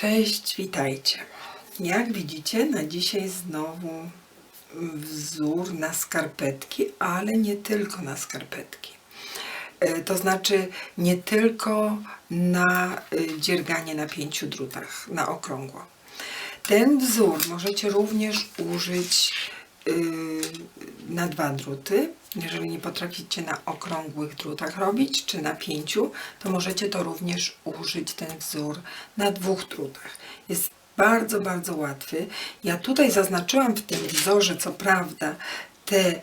Cześć, witajcie. Jak widzicie, na dzisiaj znowu wzór na skarpetki, ale nie tylko na skarpetki. E, To znaczy nie tylko na y, dzierganie na pięciu drutach, na okrągło. Ten wzór możecie również użyć y, na dwa druty. Jeżeli nie potraficie na okrągłych drutach robić, czy na pięciu, to możecie to również użyć ten wzór na dwóch drutach. Jest bardzo, bardzo łatwy. Ja tutaj zaznaczyłam w tym wzorze, co prawda, te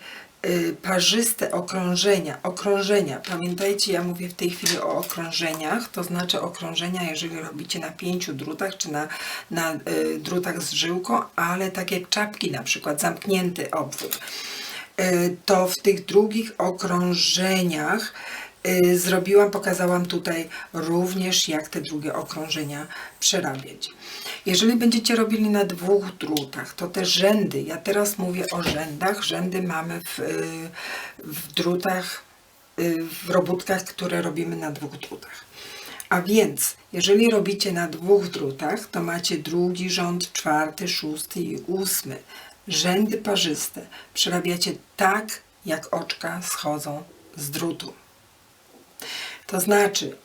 y, parzyste okrążenia. Okrążenia. Pamiętajcie, ja mówię w tej chwili o okrążeniach, to znaczy okrążenia, jeżeli robicie na pięciu drutach, czy na, na y, drutach z żyłką, ale tak jak czapki na przykład, zamknięty obwód. Y, to w tych drugich okrążeniach y, zrobiłam, pokazałam tutaj również, jak te drugie okrążenia przerabiać. Jeżeli będziecie robili na dwóch drutach, to te rzędy, ja teraz mówię o rzędach, rzędy mamy w, y, w drutach, w robótkach, które robimy na dwóch drutach. A więc, jeżeli robicie na dwóch drutach, to macie drugi rząd, czwarty, szósty i ósmy. Rzędy parzyste przerabiacie tak, jak oczka schodzą z drutu. To znaczy,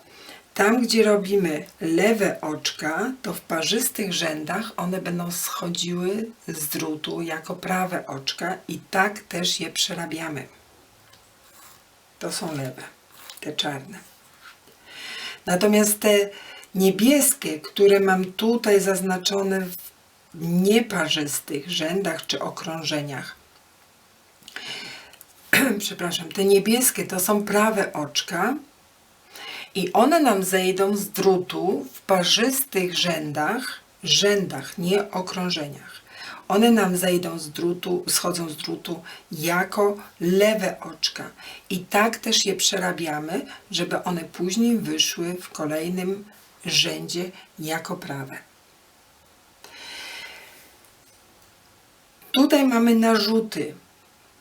tam gdzie robimy lewe oczka, to w parzystych rzędach one będą schodziły z drutu jako prawe oczka i tak też je przerabiamy. To są lewe, te czarne. Natomiast te niebieskie, które mam tutaj zaznaczone w nieparzystych rzędach czy okrążeniach, przepraszam, te niebieskie to są prawe oczka i one nam zejdą z drutu w parzystych rzędach, rzędach, nie okrążeniach. One nam zejdą z drutu, schodzą z drutu jako lewe oczka. I tak też je przerabiamy, żeby one później wyszły w kolejnym rzędzie jako prawe. Tutaj mamy narzuty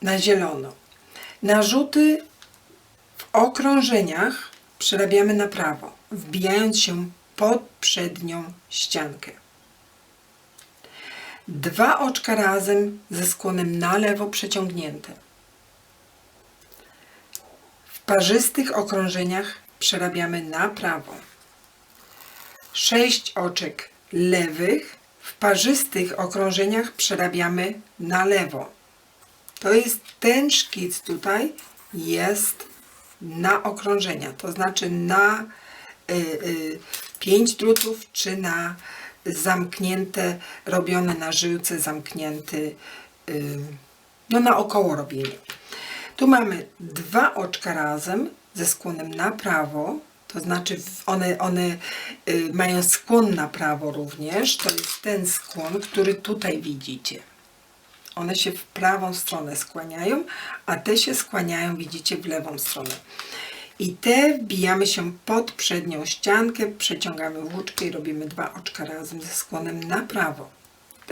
na zielono. Narzuty w okrążeniach przerabiamy na prawo, wbijając się pod przednią ściankę. Dwa oczka razem ze skłonem na lewo przeciągnięte. W parzystych okrążeniach przerabiamy na prawo. Sześć oczek lewych w parzystych okrążeniach przerabiamy na lewo. To jest ten szkic tutaj jest na okrążenia, to znaczy na y, y, pięć drutów, czy na zamknięte, robione na żyłce, zamknięty, y, no na około robienie. Tu mamy dwa oczka razem ze skłonem na prawo, to znaczy one, one y, mają skłon na prawo również, to jest ten skłon, który tutaj widzicie. One się w prawą stronę skłaniają, a te się skłaniają, widzicie, w lewą stronę. I te wbijamy się pod przednią ściankę, przeciągamy włóczkę i robimy dwa oczka razem ze skłonem na prawo.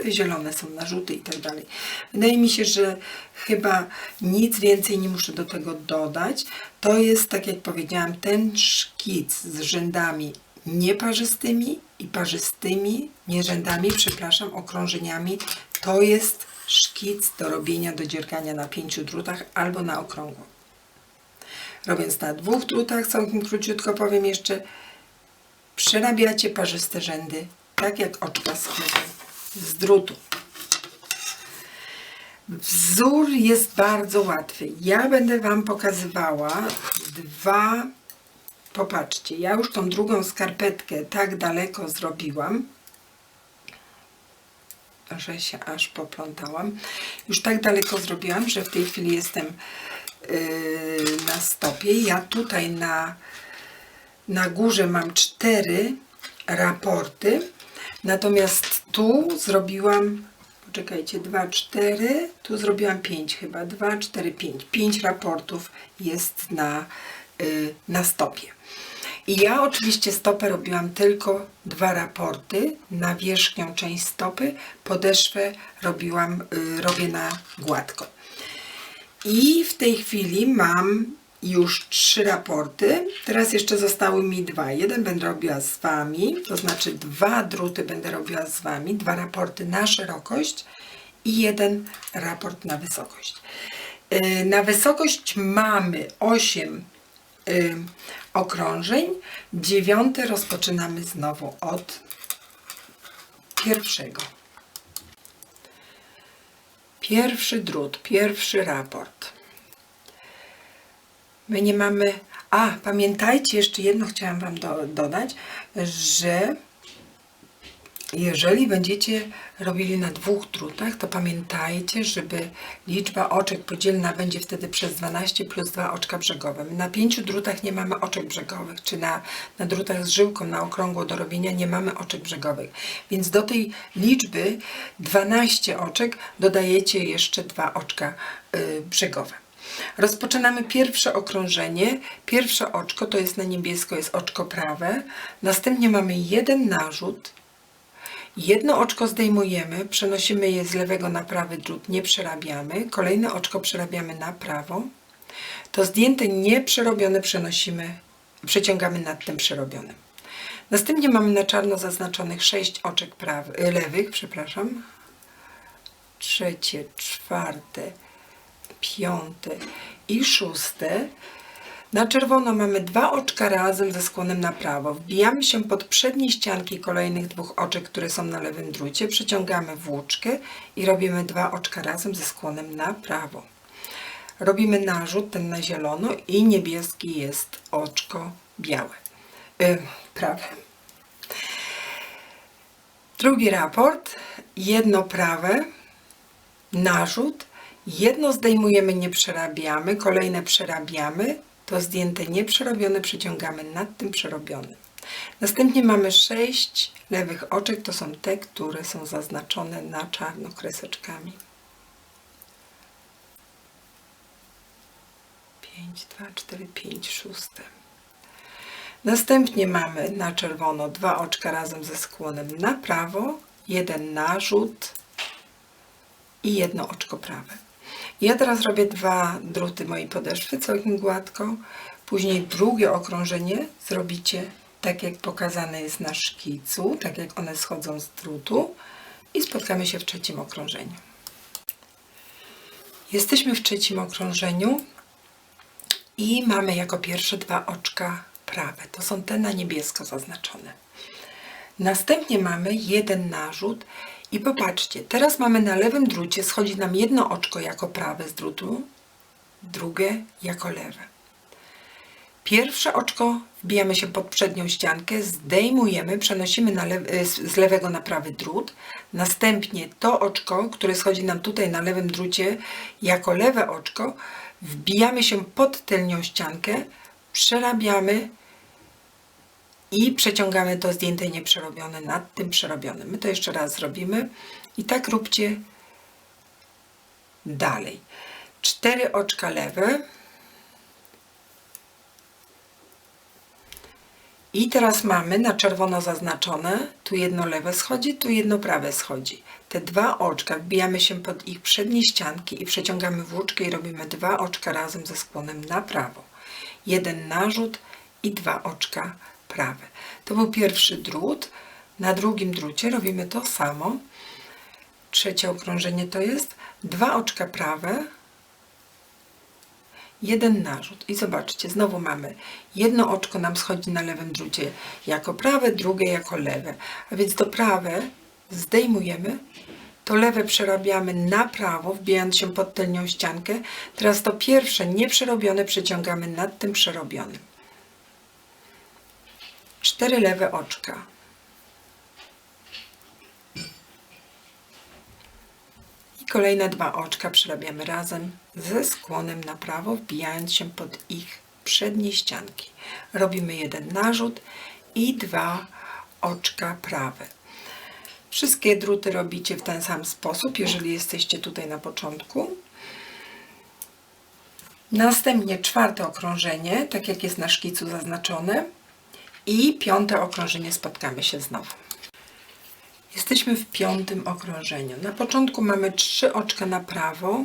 Zielone są narzuty i tak dalej. Wydaje mi się, że chyba nic więcej nie muszę do tego dodać. To jest, tak jak powiedziałam, ten szkic z rzędami nieparzystymi i parzystymi, nie rzędami, przepraszam, okrążeniami. To jest szkic do robienia, do dziergania na pięciu drutach albo na okrągło. Robiąc na dwóch drutach, całkiem króciutko powiem jeszcze, przerabiacie parzyste rzędy, tak jak oczka schodzą z drutu. Wzór jest bardzo łatwy. Ja będę Wam pokazywała dwa. Popatrzcie, ja już tą drugą skarpetkę tak daleko zrobiłam, że się aż poplątałam. Już tak daleko zrobiłam, że w tej chwili jestem yy, na stopie. Ja tutaj na, na górze mam cztery raporty, natomiast tu zrobiłam, poczekajcie, 2, 4, tu zrobiłam 5 chyba, 2, 4, 5. 5 raportów jest na, yy, na stopie. I ja oczywiście stopę robiłam tylko dwa raporty na wierzchnią część stopy, podeszwę robiłam, y, robię na gładko. I w tej chwili mam już trzy raporty. Teraz jeszcze zostały mi dwa. Jeden będę robiła z Wami, to znaczy dwa druty będę robiła z Wami, dwa raporty na szerokość i jeden raport na wysokość. Yy, Na wysokość mamy 8 y, okrążeń. Dziewiąte rozpoczynamy znowu od pierwszego. Pierwszy drut, pierwszy raport. My nie mamy. A, pamiętajcie, jeszcze jedno chciałam Wam do, dodać, że jeżeli będziecie robili na dwóch drutach, to pamiętajcie, żeby liczba oczek podzielna będzie wtedy przez 12 plus 2 oczka brzegowe. Na pięciu drutach nie mamy oczek brzegowych, czy na, na drutach z żyłką na okrągło do robienia nie mamy oczek brzegowych. Więc do tej liczby 12 oczek dodajecie jeszcze dwa oczka y, brzegowe. Rozpoczynamy pierwsze okrążenie. Pierwsze oczko to jest na niebiesko, jest oczko prawe. Następnie mamy jeden narzut. Jedno oczko zdejmujemy, przenosimy je z lewego na prawy drut, nie przerabiamy. Kolejne oczko przerabiamy na prawo. To zdjęte nieprzerobione przenosimy, przeciągamy nad tym przerobionym. Następnie mamy na czarno zaznaczonych 6 oczek prawy, lewych, przepraszam. Trzecie, czwarte, piąte i szóste. Na czerwono mamy dwa oczka razem ze skłonem na prawo. Wbijamy się pod przednie ścianki kolejnych dwóch oczek, które są na lewym drucie. Przeciągamy włóczkę i robimy dwa oczka razem ze skłonem na prawo. Robimy narzut, ten na zielono i niebieski jest oczko białe. Yy, prawe. Drugi raport. Jedno prawe, narzut, jedno zdejmujemy, nie przerabiamy, kolejne przerabiamy, to zdjęte nieprzerobione przeciągamy nad tym przerobionym. Następnie mamy sześć lewych oczek, to są te, które są zaznaczone na czarno kreseczkami. 5, 2, 4, 5, szóste. Następnie mamy na czerwono dwa oczka razem ze skłonem na prawo, jeden narzut i jedno oczko prawe. Ja teraz robię dwa druty mojej podeszwy całkiem gładko. Później drugie okrążenie zrobicie tak jak pokazane jest na szkicu, tak jak one schodzą z drutu i spotkamy się w trzecim okrążeniu. Jesteśmy w trzecim okrążeniu i mamy jako pierwsze dwa oczka prawe. To są te na niebiesko zaznaczone. Następnie mamy jeden narzut i popatrzcie, teraz mamy na lewym drucie, schodzi nam jedno oczko jako prawe z drutu, drugie jako lewe. Pierwsze oczko wbijamy się pod przednią ściankę, zdejmujemy, przenosimy lew- z lewego na prawy drut. Następnie to oczko, które schodzi nam tutaj na lewym drucie jako lewe oczko, wbijamy się pod tylnią ściankę, przerabiamy i przeciągamy to zdjęte nieprzerobione nad tym przerobionym. My to jeszcze raz zrobimy i tak róbcie dalej. Cztery oczka lewe. I teraz mamy na czerwono zaznaczone, tu jedno lewe schodzi, tu jedno prawe schodzi. Te dwa oczka, wbijamy się pod ich przednie ścianki i przeciągamy włóczkę i robimy dwa oczka razem ze skłonem na prawo. Jeden narzut i dwa oczka To był pierwszy drut. Na drugim drucie robimy to samo. Trzecie okrążenie to jest dwa oczka prawe, jeden narzut. I zobaczcie, znowu mamy jedno oczko nam schodzi na lewym drucie jako prawe, drugie jako lewe. A więc to prawe zdejmujemy, to lewe przerabiamy na prawo, wbijając się pod tylnią ściankę. Teraz to pierwsze nieprzerobione przeciągamy nad tym przerobionym. Cztery lewe oczka. I kolejne dwa oczka przerabiamy razem ze skłonem na prawo, wbijając się pod ich przednie ścianki. Robimy jeden narzut i dwa oczka prawe. Wszystkie druty robicie w ten sam sposób, jeżeli jesteście tutaj na początku. Następnie czwarte okrążenie, tak jak jest na szkicu zaznaczone. I piąte okrążenie spotkamy się znowu. Jesteśmy w piątym okrążeniu. Na początku mamy trzy oczka na prawo.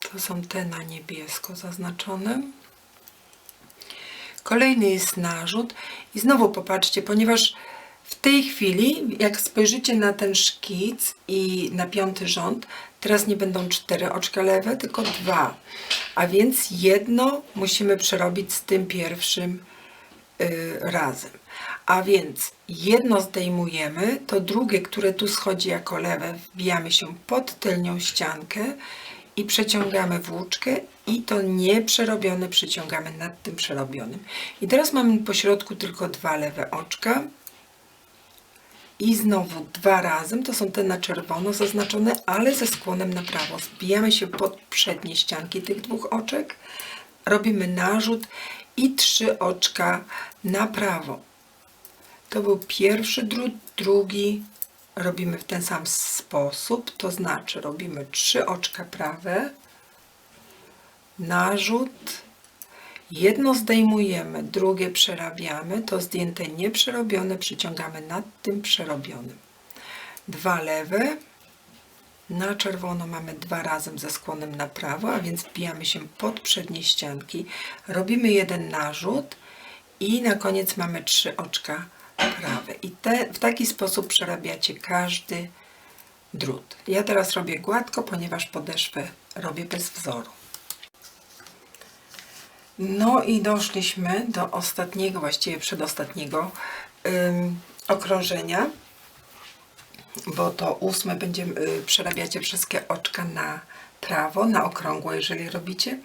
To są te na niebiesko zaznaczone. Kolejny jest narzut i znowu popatrzcie, ponieważ w tej chwili, jak spojrzycie na ten szkic i na piąty rząd, teraz nie będą cztery oczka lewe, tylko dwa. A więc jedno musimy przerobić z tym pierwszym razem. A więc jedno zdejmujemy, to drugie, które tu schodzi jako lewe, wbijamy się pod tylnią ściankę i przeciągamy włóczkę i to nieprzerobione przyciągamy nad tym przerobionym. I teraz mamy po środku tylko dwa lewe oczka i znowu dwa razem, to są te na czerwono zaznaczone, ale ze skłonem na prawo. Zbijamy się pod przednie ścianki tych dwóch oczek, robimy narzut i trzy oczka na prawo. To był pierwszy drut, drugi robimy w ten sam sposób, to znaczy robimy trzy oczka prawe, narzut, jedno zdejmujemy, drugie przerabiamy, to zdjęte nieprzerobione przyciągamy nad tym przerobionym. Dwa lewe, na czerwono mamy dwa razem ze skłonem na prawo, a więc wbijamy się pod przednie ścianki, robimy jeden narzut i na koniec mamy trzy oczka prawe. I te, w taki sposób przerabiacie każdy drut. Ja teraz robię gładko, ponieważ podeszwę robię bez wzoru. No i doszliśmy do ostatniego, właściwie przedostatniego ym, okrążenia, bo to ósme będziemy, y, przerabiacie wszystkie oczka na prawo, na okrągło, jeżeli robicie.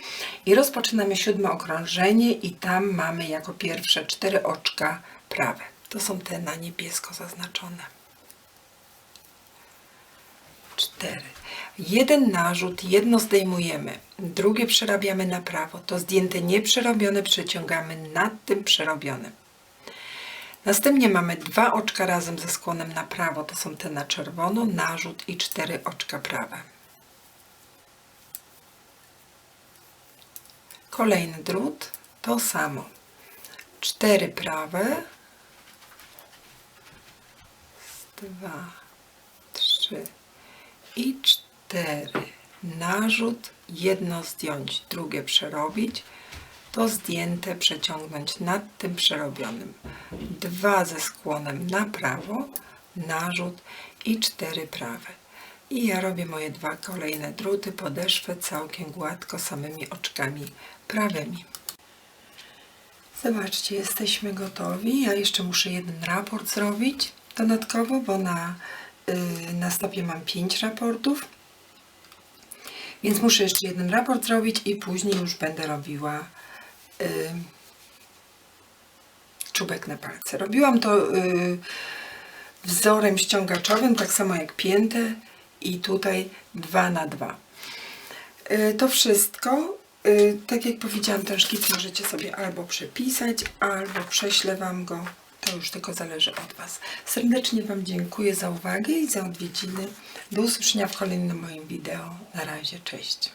I rozpoczynamy siódme okrążenie i tam mamy jako pierwsze cztery oczka prawe. To są te na niebiesko zaznaczone. Cztery. Jeden narzut, jedno zdejmujemy, drugie przerabiamy na prawo. To zdjęte nieprzerobione przeciągamy nad tym przerobionym. Następnie mamy dwa oczka razem ze skłonem na prawo, to są te na czerwono, narzut i cztery oczka prawe. Kolejny drut, to samo. Cztery prawe, dwa, trzy i cztery. Narzut, jedno zdjąć, drugie przerobić. To zdjęte przeciągnąć nad tym przerobionym. Dwa ze skłonem na prawo, narzut i cztery prawe. I ja robię moje dwa kolejne druty, podeszwę całkiem gładko, samymi oczkami prawymi. Zobaczcie, jesteśmy gotowi. Ja jeszcze muszę jeden raport zrobić dodatkowo, bo na, yy, na stopie mam 5 raportów. Więc muszę jeszcze jeden raport zrobić i później już będę robiła yy, czubek na palce. Robiłam to yy, wzorem ściągaczowym, tak samo jak piętę i tutaj 2 na 2. Yy, to wszystko, yy, tak jak powiedziałam, ten szkic możecie sobie albo przepisać, albo prześlę Wam go. To już tylko zależy od Was. Serdecznie Wam dziękuję za uwagę i za odwiedziny. Do usłyszenia w kolejnym moim wideo. Na razie, cześć.